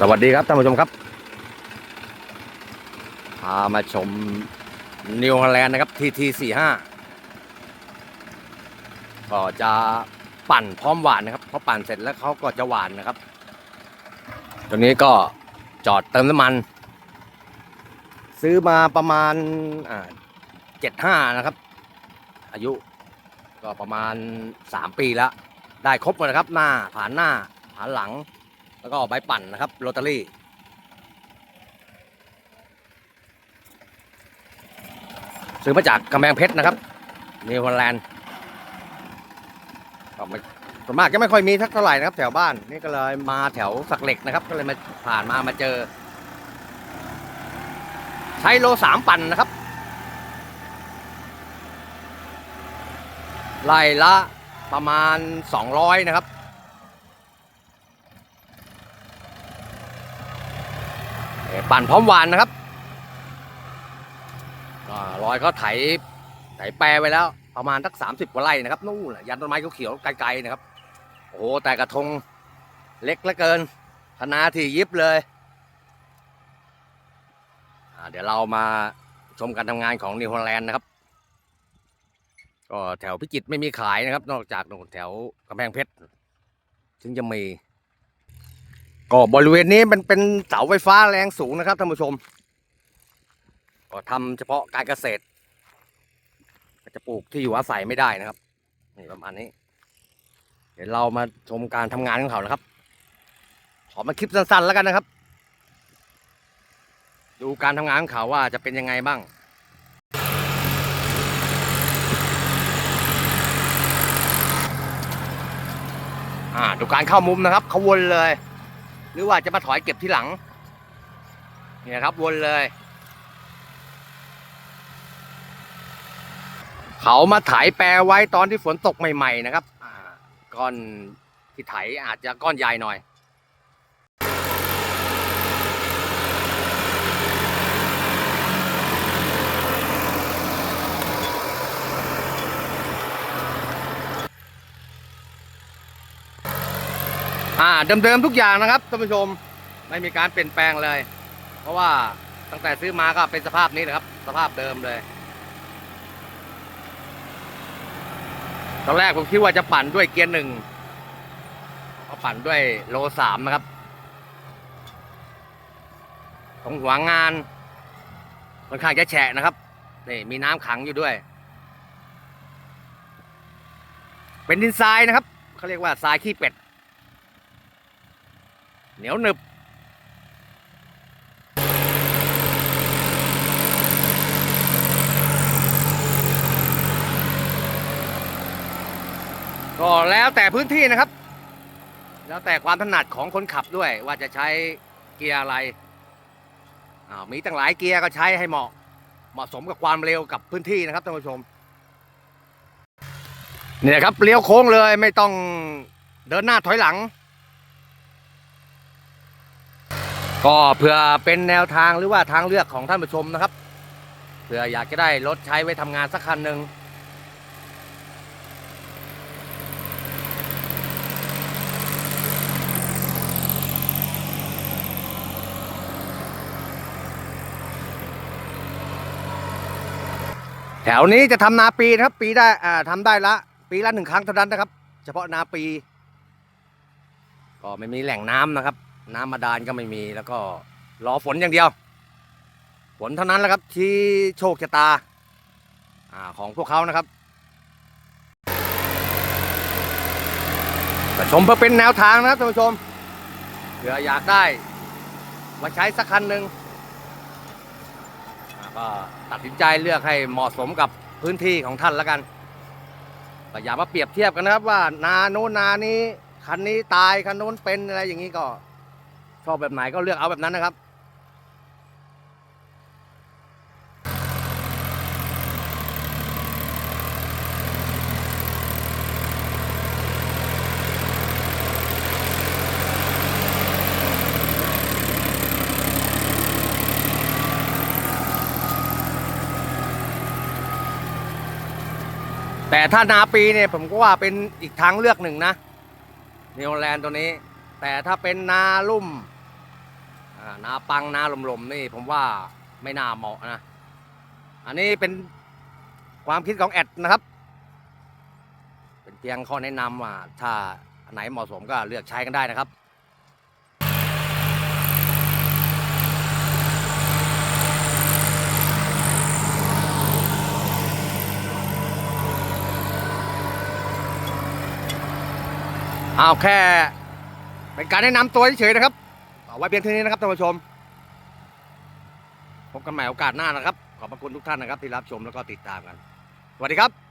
สวัสดีครับท่านผู้ชมครับ พามาชมนิวฮอลแลนด์นะครับทีทีสี่ห้าก็จะปั่นพร้อมหวานนะครับพอปั่นเสร็จแล้วเขาก็จะหวานนะครับตรงนี้ก็จอดเติมน้ำมัน ซื้อมาประมาณเจ็ดห้านะครับ อายุก็ประมาณสามปีแล้ว ได้ครบหมดนะครับ หน้าผ่านหน้าผ่านหลัง แล้วก็ใบปั่นนะครับโรตารี่ซื้อมาจากกำแพงเพชรนะครับนิวฮอลแลนด์ก็ไม่ส่วนมากจะไม่ค่อยมีทักเท่าไหร่นะครับ แถวบ้านนี่ก็เลยมาแถวสักเหล็กนะครับ ก็เลยมาผ่านมามาเจอ ใช้โลสามปั่นนะครับไล่ละประมาณ 200 นะครับ เอ่อ ปั่นพร้อมวานนะครับรอยเขาไถไถแปรไว้แล้ว ประมาณสักสามสิบกว่าไร่นะครับนู่นน่ะยันต้นไม้เขียวๆไกลๆนะครับ โอ้โหแต่กระทงเล็กเหลือเกินคณะที่ยิบเลยเดี๋ยวเรามาชมการทำงานของนิวฮอลแลนด์นะครับ ก็แถวพิจิตรไม่มีขายนะครับ นอกจากแถวกำแพงเพชรถึงจะมี ก็บริเวณนี้มันเป็นเสาไฟฟ้าแรงสูงนะครับท่านผู้ชม ก็ทำเฉพาะการเกษตรก็จะปลูกที่อยู่อาศัยไม่ได้นะครับนี่ประมาณนี้ เดี๋ยวเรามาชมการทำงานของเขานะครับ ขอมาคลิปสั้นๆแล้วกันนะครับ ดูการทำงานของเขาว่าจะเป็นยังไงบ้างอ่าดูการเข้ามุมนะครับเขาวนเลย หรือว่าจะมาถอยเก็บที่หลังเนี่ยครับวนเลย เขามาไถแปรไว้ตอนที่ฝนตกใหม่ ๆ นะครับก้อนที่ไถอาจจะก้อนใหญ่หน่อย เดิมๆทุกอย่างนะครับท่านผู้ชมไม่มีการเปลี่ยนแปลงเลย เพราะว่าตั้งแต่ซื้อมาก็เป็นสภาพนี้นะครับ สภาพเดิมเลยตอนแรกผมคิดว่าจะปั่นด้วยเกียร์หนึ่งก็ปั่นด้วยโลสามนะครับตรงหัวงานค่อนข้างจะแฉะนะครับนี่มีน้ำขังอยู่ด้วย เป็นดินทรายนะครับเขาเรียกว่าทรายขี้เป็ด เหนียวหนึบก็แล้วแต่พื้นที่นะครับ แล้วแต่ความถนัดของคนขับด้วย ว่าจะใช้เกียร์อะไรมีตั้งหลายเกียร์ก็ใช้ให้เหมาะ เหมาะสมกับความเร็วกับพื้นที่นะครับท่านผู้ชมเนี่ยครับเลี้ยวโค้งเลยไม่ต้องเดินหน้าถอยหลัง ก็เพื่อเป็นแนวทางหรือว่าทางเลือกของท่านผู้ชมนะครับเผื่ออยากจะได้รถใช้ไว้ทำงานสักคันหนึ่งแถวนี้จะทำนาปีนะครับ ปีได้อ่าทำได้ละ ปีละหนึ่งครั้งเท่านั้นนะครับ เฉพาะนาปี ก็ไม่มีแหล่งน้ำนะครับ น้ำมาดานก็ไม่มีแล้วก็รอฝนอย่างเดียว ฝนเท่านั้นแหละครับที่โชคชะตาอาของพวกเขานะครับชมเพื่อเป็นแนวทางนะครับท่านผู้ชมเผื่ออยากได้ มาใช้สักคันหนึ่งก็ตัดสินใจเลือกให้เหมาะสมกับพื้นที่ของท่านแล้วกันอย่ามาเปรียบเทียบกันนะครับว่านาโน้นนานี้คันนี้ตายคันโน้นเป็นอะไรอย่างนี้ก็ ชอบแบบไหนก็เลือกเอาแบบนั้นนะครับแต่ถ้านาปีเนี่ยผมก็ว่าเป็นอีกทางเลือกหนึ่งนะนิวแลนด์ตัวนี้ แต่ถ้าเป็นนาลุ่ม อ่านาปังนาลมๆนี่ผมว่าไม่น่าเหมาะนะ อันนี้เป็นความคิดของแอดนะครับ เป็นเพียงข้อแนะนำว่าถ้าอันไหนเหมาะสมก็เลือกใช้กันได้นะครับเอาแค่เป็นการแนะนำตัวเฉยๆนะครับ เอาไว้เพียงเท่านี้นะครับท่านผู้ชม พบกันใหม่โอกาสหน้านะครับ ขอบพระคุณทุกท่านนะครับที่รับชมแล้วก็ติดตามกัน สวัสดีครับ